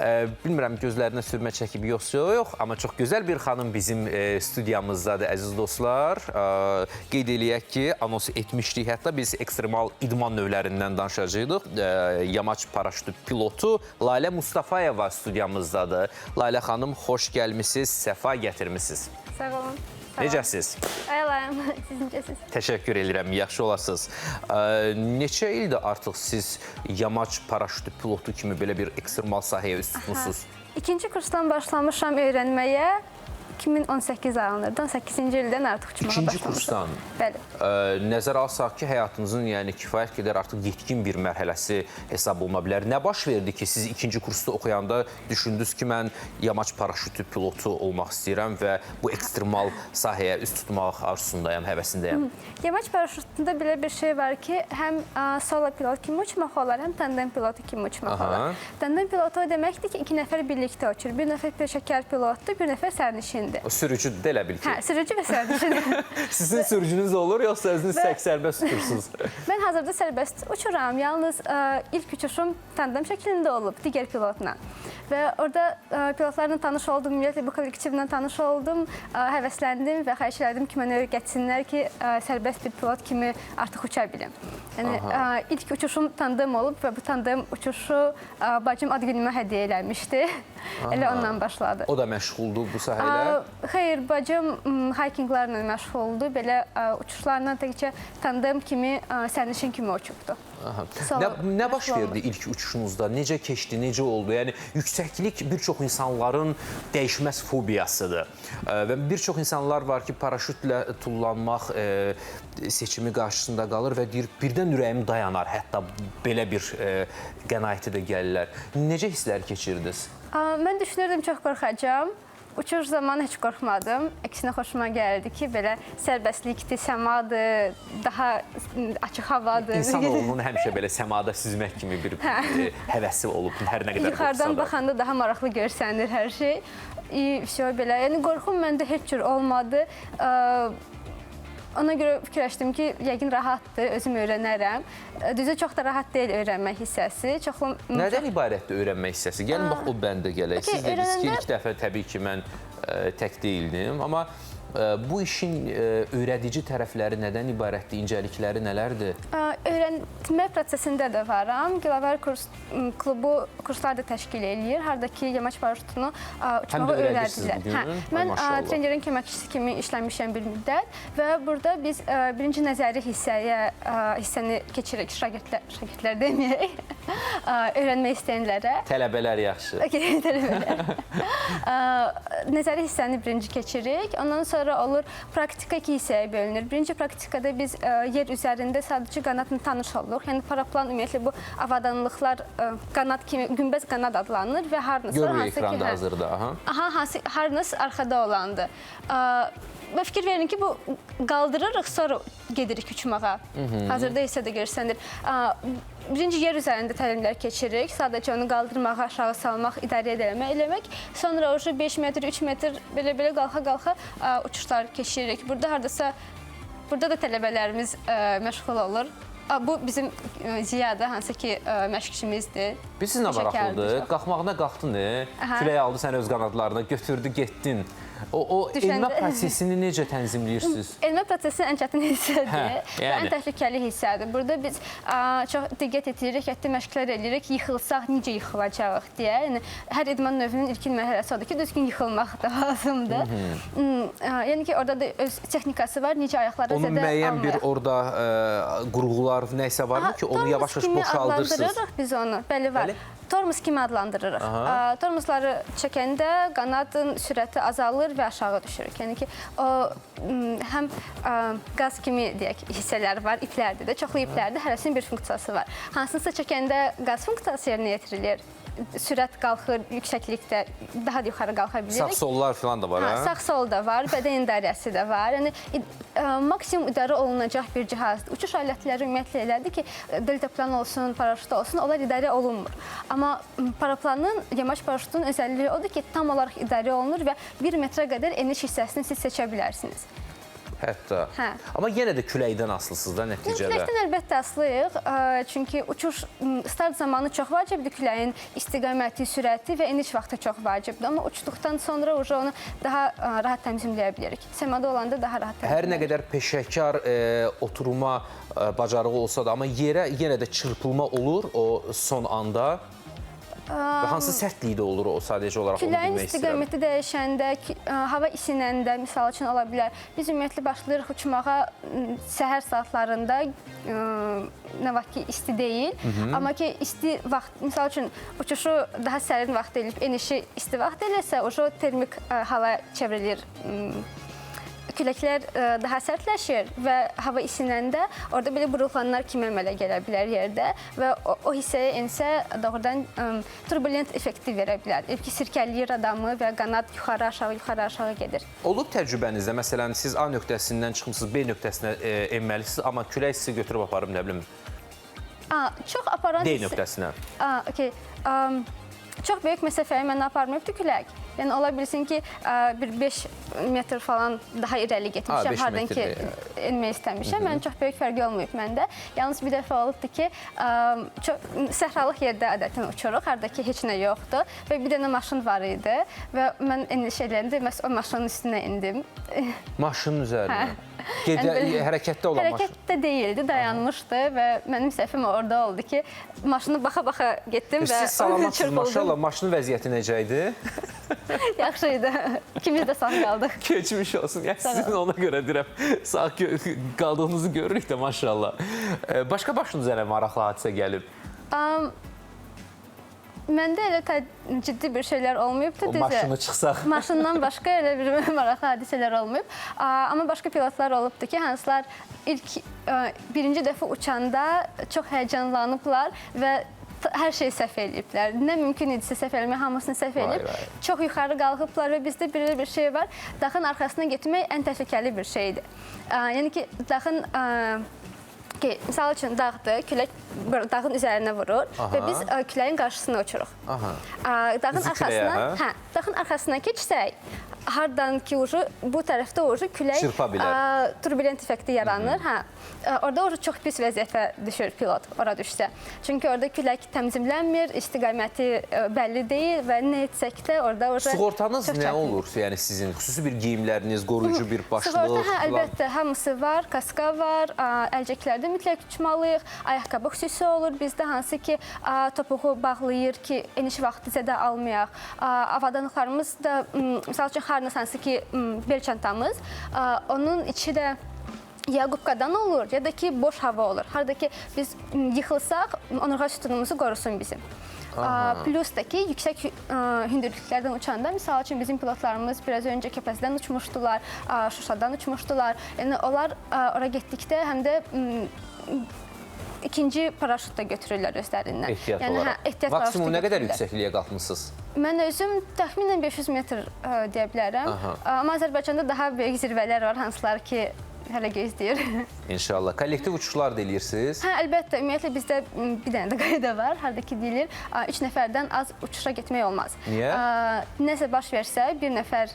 E, bilmirəm gözlərinə sürmə çəkib yoxsa yox, amma çox gözəl bir xanım bizim e, studiyamızdadır əziz dostlar. E, qeyd eləyək ki, anons etmişdik, hətta biz ekstremal idman növlərindən danışacağıq. Yamaç paraşütü pilotu Lalə Mustafayeva studiyamızdadır. Lalə xanım, xoş gəlmisiniz, səfa gətirmisiniz. Sağ olun. Olun. Necəsiz? Əlayım. Siz necəsiz? Təşəkkür edirəm, yaxşı olasınız. Ə, neçə ildir artıq siz yamaç paraşütü pilotu kimi belə bir ekstremal sahəyə üst tutmusunuz? İkinci kursdan başlamışam öyrənməyə. 2018 ayında, 8-ci ildən artıq uçmağa başlamışam. kursdan. Bəli. Ə, nəzərə alsaq ki, həyatınızın yəni kifayət qədər artıq yetkin bir mərhələsi hesab oluna bilər. Nə baş verdi ki, siz ikinci kursda oxuyanda düşündünüz ki, mən yamaç paraşütü pilotu olmaq istəyirəm və bu ekstremal sahəyə üst tutmaq arzusundayam, həvəsindəyəm. Yamaç paraşütündə belə bir şey var ki, həm ə, solo pilot kimi uçmaq olar, həm tandem pilotu kimi uçmaq Aha. olar. Tandem pilotu o deməkdir ki, iki nəfər birlikdə uçur. Bir nəfər peşəkar pilotdur, bir nəfər sərnişindir. O sürücü də elə bil ki. Hə, sürücü və sərnişin. Sizin sürücünüz olur, yoxsa özünüz tək sərbəst tutursunuz? Mən hazırda sərbəst uçuram. Yalnız ə, ilk uçuşum tandem şəklində olub digər pilotla. Və orada ə, pilotlarla tanış oldum, ümumiyyətlə bu kollektivlə tanış oldum, ə, həvəsləndim və xahiş elədim ki, mənə öyrətsinlər ki, ə, sərbəst bir pilot kimi artıq uça bilim. Yəni ə, ilk uçuşum tandem olub və bu tandem uçuşu ə, bacım ad günümə hədiyyə eləmişdi. Elə ondan başladı. O da məşğuldur bu sahəyə. Ə, Xeyr, bacım m, hikinqlərlə məşğuldur. Belə uçuşlarla təkcə tandem kimi, ə, sərnişin kimi uçubdu. Aha. Sağ Nə, baş verdi ilk uçuşunuzda? Necə keçdi, necə oldu? Yəni yüksəklik bir çox insanların dəyişməz fobiyasıdır. Və bir çox insanlar var ki, paraşütlə tullanmaq seçimi qarşısında qalır və deyir, birdən ürəyim dayanar. Hətta belə bir ə, qənaəti də gəlirlər. Necə hisslər keçirdiniz? Mən düşünürdüm çox qorxacağam. Uçuş zamanı heç qorxmadım. Əksinə xoşuma gəldi ki, belə sərbəstlikdir, səmadır, daha açıq havadır. İnsanoğlunun həmişə belə səmada süzmək kimi bir ə, həvəsi olub, hər nə qədər Yuxarıdan baxanda daha maraqlı görsənir hər şey. İyi, şey belə. Yəni qorxum məndə heç cür olmadı. Ə, Ona görə fikirləşdim ki, yəqin rahatdır, özüm öyrənərəm. Ə, Düzü çox da rahat deyil öyrənmək hissəsi. Çoxlu Nədən ibarətdir öyrənmə hissəsi? Gəlin bax o bəndə gələk. Okey, Siz dediniz ki, öyrənəndə- ilk dəfə təbii ki, mən ə, tək deyildim, amma ə, bu işin ə, öyrədici tərəfləri nədən ibarətdir, incəlikləri nələrdir? Ə, Öyrənmə prosesində də varam. Gilaver kurs m, klubu kurslar da təşkil eləyir. Hardakı paraşütünü ə, Həm uçmağı gün? Ay, mən ə, maşallah. trenerin köməkçisi kimi işləmişəm bir müddət və burada biz ə, birinci nəzəri hissəyə ə, hissəni keçiririk şagirdlər, şagirdlər deməyək. Öyrənmək istəyənlərə. Tələbələr yaxşı. Okay, tələbələr. Ə, Nəzəri hissəni birinci keçiririk. Ondan sonra olur praktika iki hissəyə bölünür. Birinci praktikada biz ə, yer üzərində sadəcə qanadla tanış oluruq. Yəni paraplan ümumiyyətlə bu avadanlıqlar ə, qanad kimi günbəz qanad adlanır və harnası Görürük ekranda hazırda. Aha. Aha, hansı harness arxada olandı. Ə, Və fikir verin ki, bu qaldırırıq, sonra gedirik uçmağa. Hazırda isə də görsənir. Ə, Birinci yer üzərində təlimlər keçiririk. Sadəcə onu qaldırmağa, aşağı salmaq, idarə eləmək, eləmək. Sonra o 5 metr, 3 metr belə-belə qalxa-qalxa uçuşlar keçiririk. Burada hardasa burada da tələbələrimiz ə, məşğul olur. Bu bizim ə, Ziyadə hansı ki ə, məşqçimizdir. Biz Şəkərdir maraqlıdır. Qalxmağına qalxdın, e? Külək aldı səni öz qanadlarına, götürdü, getdin. O, o Düşəndə- elmə prosesini necə tənzimləyirsiniz? Elmə prosesi ən çətin hissədir Hə, və yəni. ən təhlükəli hissədir. Burada biz ə, çox diqqət edirik, hətta məşqlər edirik, yıxılsaq necə yıxılacağıq deyə. Yəni hər idman növünün ilkin mərhələsi odur ki, düzgün yıxılmaq da lazımdır. Hmm, ə, yəni ki, orada da öz texnikası var, necə ayaqları Onun zədə müəyyən bir almayaq. orada ə, qurğular nəsə varmı ki, onu yavaş-yavaş boşaldırsınız? biz onu. Bəli var. Bəli. Tormuz kimi adlandırırıq. Ə, Tormuzları çəkəndə qanadın sürəti azalır və aşağı düşürük. Yəni ki, o həm qaz kimi deyək hissələri var, iplərdir də. Çoxlu iplərdə hərəsinin bir funksiyası var. Hansınsa çəkəndə qaz funksiyası yerinə yetirilir. Sürət qalxır, yüksəklikdə daha da yuxarı qalxa bilirik. Sağ-sollar falan da var, Hə, hə? sağ-sol da var, bədən idarəsi də var. Yəni ə, maksimum idarə olunacaq bir cihazdır. Uçuş alətləri ümumiyyətlə elədir ki, deltaplan olsun, paraşüt olsun, onlar idarə olunmur. Amma paraplanın, yamaç paraşütünün özəlliyi odur ki, tam olaraq idarə olunur və 1 metrə qədər eniş hissəsini siz seçə bilərsiniz. Hətta. Hə. Amma yenə də küləkdən asılısınız da nəticədə. Küləkdən əlbəttə asılıyıq. Çünki uçuş start zamanı çox vacibdir küləyin istiqaməti, sürəti və eniş vaxtı çox vacibdir. Amma uçduqdan sonra uje onu daha rahat tənzimləyə bilirik. Səmada olanda daha rahat Hər nə tənzimləyirik. qədər peşəkar e, oturma e, bacarığı olsa da, amma yerə yenə də çırpılma olur o son anda. Hansı sərtlikdə olur o sadəcə olaraq onu Küləyin bilmək istəyirəm. istiqaməti dəyişəndə, ki- ə, hava isinəndə, misal üçün ola bilər. Biz ümumiyyətlə başlayırıq uçmağa m, səhər saatlarında ə, nə vaxt ki isti deyil, amma ki isti vaxt, misal üçün uçuşu daha sərin vaxt eləyib enişi isti vaxt eləsə, o termik ə, hala çevrilir. m, Küləklər ə, daha sərtləşir və hava isinəndə orada belə buruqlanlar kimi əmələ gələ bilər yerdə və o, o hissəyə ensə doğrudan ə, turbulent effekti verə bilər. İlki sirkələyir adamı və qanat yuxarı aşağı yuxarı aşağı gedir. Olub təcrübənizdə, məsələn, siz A nöqtəsindən çıxmısınız, B nöqtəsinə e, enməlisiniz, amma külək sizi götürüb aparıb nə bilim A, çox aparan D nöqtəsinə. A, okey. Um, çox böyük məsafəyə mənə aparmayıbdı külək. Yəni ola bilsin ki, ə, bir 5 metr falan daha irəli Ha, getmişəm, beş hardan ki enmək istəmişəm. Mənim çox böyük fərqi olmayıb məndə. Yalnız bir dəfə olubdu ki, ə, çox səhralıq yerdə adətən uçuruq, harda ki heç nə yoxdur və bir dənə maşın var idi və mən eniş eləyəndə məhz o maşının üstünə endim. Maşının üzərinə. Hə. Gedə, Yəni hərəkətdə olan maşın. Hərəkətdə deyildi, dayanmışdı və mənim səhvim orada oldu ki, maşını baxa-baxa getdim və Siz salamatsınız maşallah. Maşının vəziyyəti necə idi? Yaxşı idi. İkimiz də sağ qaldıq. Keçmiş olsun. Yəni sizin ona görə deyirəm, sağ gö- qaldığınızı görürük də maşallah. E, Başqa başınıza nə maraqlı hadisə gəlib? Um, məndə elə tə- ciddi bir şeylər olmayıbdı. O düzü. maşını çıxsaq. Maşından başqa elə bir maraqlı hadisələr olmayıb. Aa, Amma başqa pilotlar olubdu ki, hansılar ilk ə, birinci dəfə uçanda çox həyəcanlanıblar və hər şeyi səhv eləyiblər. Nə mümkün idisə səhv eləmək, hamısını səhv Vay, eləyib. vay. Çox yuxarı qalxıblar və bizdə belə bir şey var. Dağın arxasına getmək ən təhlükəli bir şeydir. Yəni ki, dağın ə, ki, misal üçün dağdır, külək dağın üzərinə vurur Aha. və biz ə, küləyin qarşısına uçuruq. Aha. Dağın küləyə, arxasına, hə? hə, dağın arxasına keçsək, hardan ki ucu bu tərəfdə ucu külək aa, turbulent effekti yaranır. Hə. Aa, Orada ucu çox pis vəziyyətə düşür pilot ora düşsə. Çünki orada külək təmizlənmir, istiqaməti ə, bəlli deyil və nə etsək də orada ucu Sığortanız nə çətin. olur? Yəni sizin xüsusi bir geyimləriniz, qoruyucu bir başlıq. Sığorta hə, əlbəttə hamısı var, kaska var, ə, əlcəklərdə mütləq uçmalıyıq, ayaqqabı xüsusi olur bizdə hansı ki ə, topuğu bağlayır ki, eniş vaxtı zədə almayaq. Ə, Avadanlıqlarımız da məsəl üçün harness hansı ki m, bel çantamız, ə, onun içi də ya qubqadan olur, ya da ki boş hava olur. Harda ki biz yıxılsaq, onurğa sütunumuzu qorusun bizim. Aa, Plus da ki, yüksək hündürlüklərdən uçanda, misal üçün bizim pilotlarımız biraz öncə Kəpəzdən uçmuşdular, Şuşadan uçmuşdular. Yəni onlar ora getdikdə həm də ikinci paraşüt da götürürlər özlərindən. Ehtiyat yəni, olaraq. Hə, ehtiyat Maksimum nə qədər yüksəkliyə qalxmısınız? Mən özüm təxminən 500 metr ə, deyə bilərəm. Aha. Amma Azərbaycanda daha böyük zirvələr var, hansılar ki, hələ gözləyir. İnşallah. Kollektiv uçuşlar da eləyirsiniz. Hə, əlbəttə, ümumiyyətlə bizdə bir dənə də qayda var. Harda ki deyilir, 3 nəfərdən az uçuşa getmək olmaz. Niyə? Nəsə baş versə, bir nəfər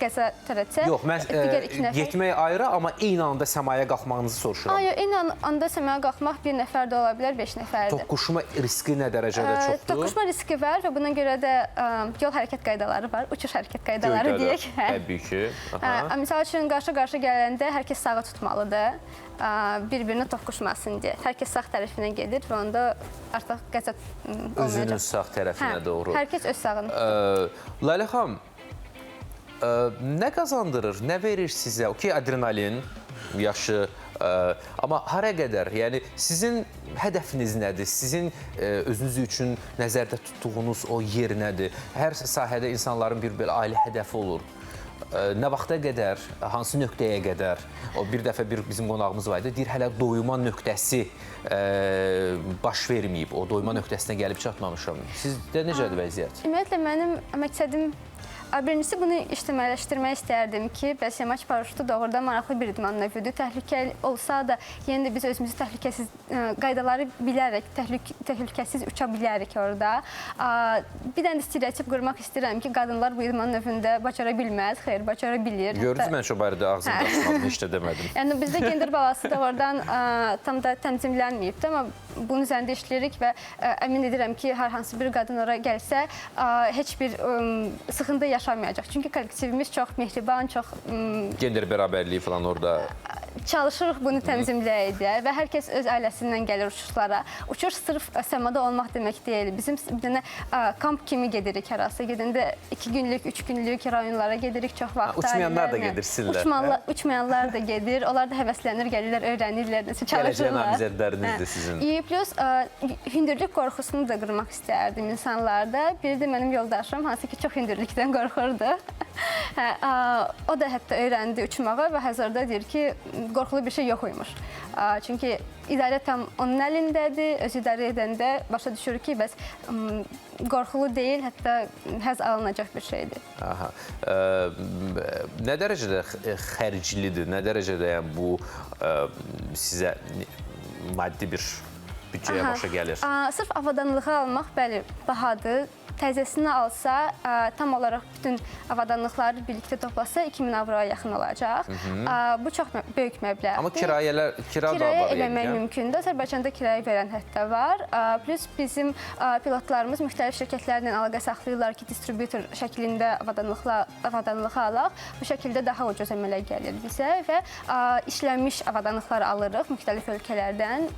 qəza törətsə, Yox, mən e, nəfər getmək ayrı, amma eyni anda səmaya qalxmağınızı soruşuram. Ay, eyni an- anda səmaya qalxmaq bir nəfər də ola bilər, 5 nəfərdir. Toqquşma riski nə dərəcədə Ə, çoxdur? Toqquşma riski var və buna görə də ə, yol hərəkət qaydaları var, uçuş hərəkət qaydaları Göydə də, deyək. Hə. Təbii ki. Aha. misal üçün qarşı-qarşı gələndə hər kəs sağa tutmalıdır. Bir-birinə toqquşmasın deyə. Hər kəs sağ tərəfinə gedir və onda artıq qəza m, olmayacaq. Özünün sağ tərəfinə Hə, doğru. Hər kəs öz sağını. Lalə xanım, ə, nə qazandırır, nə verir sizə? Okey, adrenalin, yaşı, ə, amma hara qədər? Yəni sizin hədəfiniz nədir? Sizin ə, özünüz üçün nəzərdə tutduğunuz o yer nədir? Hər sahədə insanların bir belə ali hədəfi olur. Ə, Nə vaxta qədər, hansı nöqtəyə qədər? O bir dəfə bir bizim qonağımız var idi. Deyir hələ doyuma nöqtəsi ə, baş verməyib. O doyuma nöqtəsinə gəlib çatmamışam. Sizdə necədir vəziyyət? Ümumiyyətlə mənim məqsədim Birincisi bunu ictimailəşdirmək istərdim ki, bəs yamaç paraşütü doğrudan maraqlı bir idman növüdür. Təhlükəli olsa da, yenə də biz özümüzü təhlükəsiz ə, qaydaları bilərək təhlük təhlükəsiz uça bilərik orada. Bir dənə də stereotip qurmaq istəyirəm ki, qadınlar bu idman növündə bacara bilməz. Xeyr, bacara bilir. Gördünüz Hətta- mən şu barədə ağzımda açmadım, heç də demədim. Yəni bizdə gender balası da oradan ə, tam da tənzimlənməyibdi, amma bunun üzərində işləyirik və ə, əmin edirəm ki, hər hansı bir qadın ora gəlsə, heç bir sıxıntı yaşamayacaq. Çünki kollektivimiz çox mehriban, çox Gender bərabərliyi falan orada. Çalışırıq bunu tənzimləyək deyə və hər kəs öz ailəsindən gəlir uçuşlara. Uçuş sırf ə, səmada olmaq demək deyil. Bizim bir dənə ə, kamp kimi gedirik hər hansı. Gedəndə 2 günlük, 3 günlük rayonlara gedirik çox vaxt. uçmayanlar da gedir sizinlə, Uçmayanlar, uçmayanlar da gedir. Onlar da həvəslənir, gəlirlər, öyrənirlər, nəsə Gələcək çalışırlar. namizədlərinizdir sizin. İyi, plus ə, hündürlük qorxusunu da qırmaq istərdim insanlarda. Biri də mənim yoldaşım, hansı ki çox hündürlükdən qorxurdu. hə, o da hətta öyrəndi uçmağı və hazırda deyir ki, qorxulu bir şey imiş. Ə, Çünki idarə tam onun əlindədir. Öz idarə edəndə başa düşür ki, bəs qorxulu deyil, hətta həzz alınacaq bir şeydir. Aha. Ə, nə dərəcədə xərclidir? Nə dərəcədə yəni bu ə, sizə maddi bir büdcəyə başa gəlir? Sırf avadanlığı almaq bəli bahadır. Təzəsini alsa, ə, tam olaraq bütün avadanlıqları birlikdə toplasa 2000 avroya yaxın olacaq. Aa, bu çox böyük məbləğdir. Amma kirayələr, kira da Kirayə var eləmək yəni. mümkündür. Azərbaycanda kirayə verən hətta var. Aa, Plus bizim pilotlarımız müxtəlif şirkətlərlə əlaqə saxlayırlar ki, distributor şəklində avadanlıqla avadanlığı alaq. Bu şəkildə daha ucuz əmələ gəlir bizə və aa, işlənmiş avadanlıqlar alırıq müxtəlif ölkələrdən.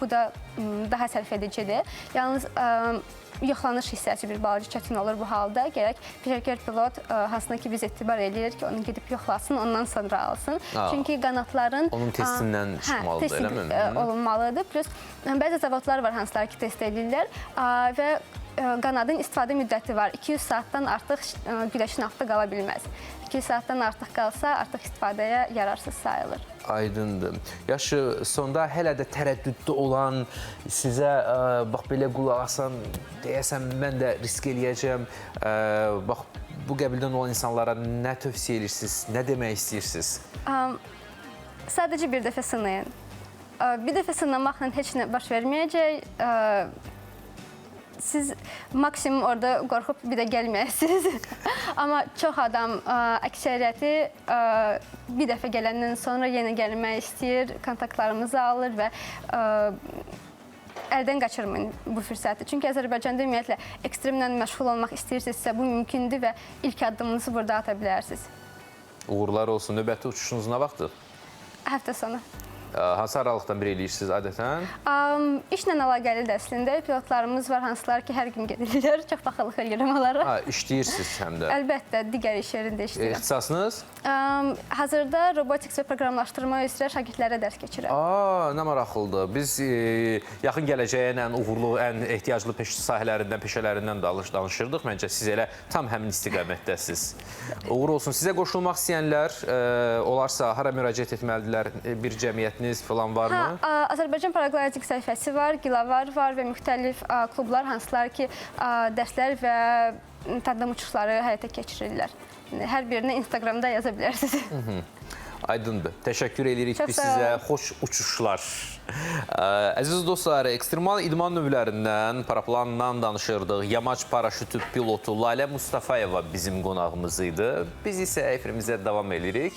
Bu da m, daha sərf edicidir. Yalnız aa, yoxlanış hissəsi bir balaca çətin olur bu halda. Gərək peşəkar pilot ə, hansına ki biz etibar eləyirik ki, onu gedib yoxlasın, ondan sonra alsın. Aa. Çünki qanatların Onun testindən Aa, çıxmalıdır, hə, testi, eləmi? ə, Hı. olunmalıdır. Plus ə, bəzi zavodlar var hansılar ki test edirlər ə, və ə, qanadın istifadə müddəti var. 200 saatdan artıq ə, güləşin altında qala bilməz. 200 saatdan artıq qalsa artıq istifadəyə yararsız sayılır. Aydındır. Yaşı sonda hələ də tərəddüddə olan sizə ə, bax belə qulaq asan deyəsən mən də risk eləyəcəm. Ə, bax bu qəbildən olan insanlara nə tövsiyə edirsiniz? Nə demək istəyirsiniz? Sadəcə bir dəfə sınayın. Bir dəfə sınamaqla heç nə baş verməyəcək. Siz maksimum orada qorxub bir də gəlməyəsiniz. Amma çox adam, ə, əksəriyyəti ə, bir dəfə gələndən sonra yenə gəlmək istəyir, kontaktlarımızı alır və ə, əldən qaçırmayın bu fürsəti. Çünki Azərbaycanda ümumiyyətlə ekstremlə məşğul olmaq istəyirsinizsə, bu mümkündür və ilk addımınızı burada ata bilərsiniz. Uğurlar olsun. Növbəti uçuşunuz nə vaxtdır? Həftə sonu. Ə, Hansı aralıqdan bir eləyirsiniz adətən? Um, işlə əlaqəlidir əslində. Pilotlarımız var hansılar ki, hər gün gedirlər. Çox baxılıq edirəm onlara. Ha, işləyirsiniz həm də. Əlbəttə, digər iş yerində E, işləyirəm. İxtisasınız? Um, hazırda robotiks və proqramlaşdırma üzrə şagirdlərə dərs keçirəm. Aa, nə maraqlıdır. Biz e, yaxın gələcəyə ən uğurlu, ən ehtiyaclı peş sahələrindən, peşələrindən danış danışırdıq. Məncə siz elə tam həmin istiqamətdəsiz. Uğur olsun. Sizə qoşulmaq istəyənlər e, olarsa hara müraciət etməlidirlər? E, bir cəmiyyətiniz falan Hə, varmı? a, Azərbaycan Paraqlayacıq səhifəsi var, Gilavar var və müxtəlif klublar hansılar ki, a, dərslər və təqdim uçuşları həyata keçirirlər. Hər birini Instagramda yaza bilərsiniz. Aydındır. Təşəkkür edirik Çox biz sizə. Xoş uçuşlar. Ə, Əziz dostlar, ekstremal idman növlərindən, paraplandan danışırdıq. Yamaç paraşütü pilotu Lalə Mustafayeva bizim qonağımız idi. Biz isə efrimizə davam edirik.